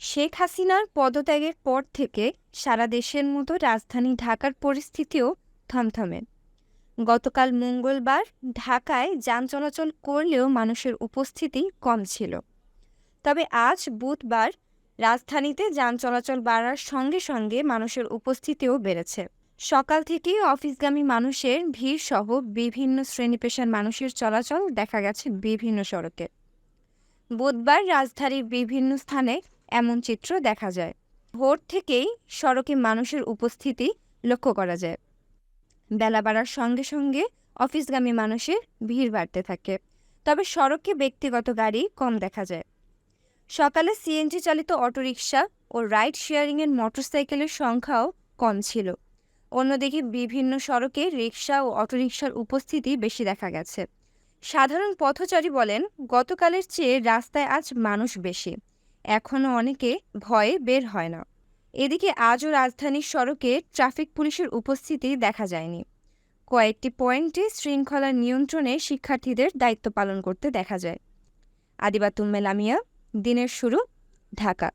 শেখ হাসিনার পদত্যাগের পর থেকে সারা দেশের মতো রাজধানী ঢাকার পরিস্থিতিও থমথমে। গতকাল মঙ্গলবার ঢাকায় যান চলাচল করলেও মানুষের উপস্থিতি কম ছিল। তবে আজ বুধবার রাজধানীতে যান চলাচল বাড়ার সঙ্গে সঙ্গে মানুষের উপস্থিতিও বেড়েছে। সকাল থেকেই অফিসগামী মানুষের ভিড় সহ বিভিন্ন শ্রেণি পেশার মানুষের চলাচল দেখা গেছে বিভিন্ন সড়কে। বুধবার রাজধানীর বিভিন্ন স্থানে এমন চিত্র দেখা যায়। ভোর থেকেই সড়কে মানুষের উপস্থিতি লক্ষ্য করা যায়। বেলা বাড়ার সঙ্গে সঙ্গে অফিসগামী মানুষের ভিড় বাড়তে থাকে, তবে সড়কে ব্যক্তিগত গাড়ি কম দেখা যায়। সকালে সিএনজি চালিত অটোরিকশা ও রাইড শেয়ারিংয়ের মোটরসাইকেলের সংখ্যাও কম ছিল। অন্যদিকে বিভিন্ন সড়কে রিকশা ও অটোরিকশার উপস্থিতি বেশি দেখা গেছে। সাধারণ পথচারী বলেন, গতকালের চেয়ে রাস্তায় আজ মানুষ বেশি। এখনও অনেকে ভয়ে বের হয় না। এদিকে আজও রাজধানীর সড়কে ট্রাফিক পুলিশের উপস্থিতি দেখা যায়নি। কয়েকটি পয়েন্টে শৃঙ্খলা নিয়ন্ত্রণে শিক্ষার্থীদের দায়িত্ব পালন করতে দেখা যায়। আদিবাতুম্মেলামিয়া দিনের শুরু, ঢাকা।